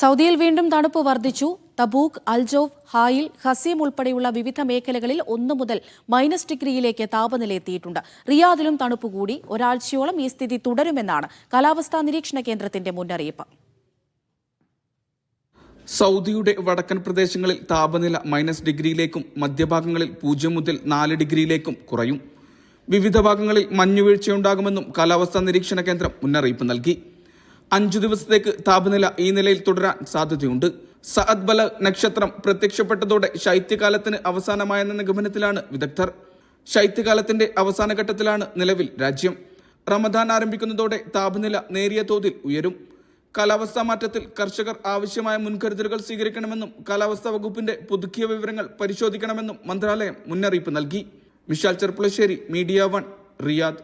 സൗദിയിൽ വീണ്ടും തണുപ്പ് വർദ്ധിച്ചു. തബൂക്ക് അൽജോവ് ഹായിൽ ഹസീം ഉൾപ്പെടെയുള്ള വിവിധ മേഖലകളിൽ ഒന്ന് മുതൽ മൈനസ് ഡിഗ്രിയിലേക്ക് താപനില എത്തിയിട്ടുണ്ട്. റിയാദിലും തണുപ്പ് കൂടി. ഒരാഴ്ചയോളം ഈ സ്ഥിതി തുടരുമെന്നാണ് കാലാവസ്ഥാ നിരീക്ഷണ കേന്ദ്രത്തിന്റെ മുന്നറിയിപ്പ്. സൗദിയുടെ വടക്കൻ പ്രദേശങ്ങളിൽ താപനില മൈനസ് ഡിഗ്രിയിലേക്കും മധ്യഭാഗങ്ങളിൽ പൂജ്യം മുതൽ നാല് ഡിഗ്രിയിലേക്കും കുറയും. വിവിധ ഭാഗങ്ങളിൽ മഞ്ഞുവീഴ്ചയുണ്ടാകുമെന്നും കാലാവസ്ഥാ നിരീക്ഷണ കേന്ദ്രം മുന്നറിയിപ്പ് നൽകി. അഞ്ചു ദിവസത്തേക്ക് താപനില ഈ നിലയിൽ തുടരാൻ സാധ്യതയുണ്ട്. സഅദ്ബല നക്ഷത്രം പ്രത്യക്ഷപ്പെട്ടതോടെ ശൈത്യകാലത്തിന് അവസാനമായെന്ന നിഗമനത്തിലാണ് വിദഗ്ധർ. ശൈത്യകാലത്തിന്റെ അവസാന ഘട്ടത്തിലാണ് നിലവിൽ രാജ്യം. റമദാൻ ആരംഭിക്കുന്നതോടെ താപനില നേരിയ തോതിൽ ഉയരും. കാലാവസ്ഥാ മാറ്റത്തിൽ കർഷകർ ആവശ്യമായ മുൻകരുതലുകൾ സ്വീകരിക്കണമെന്നും കാലാവസ്ഥാ വകുപ്പിന്റെ പുതുക്കിയ വിവരങ്ങൾ പരിശോധിക്കണമെന്നും മന്ത്രാലയം മുന്നറിയിപ്പ് നൽകി. Vishal Cherpulassery media one Riyadh.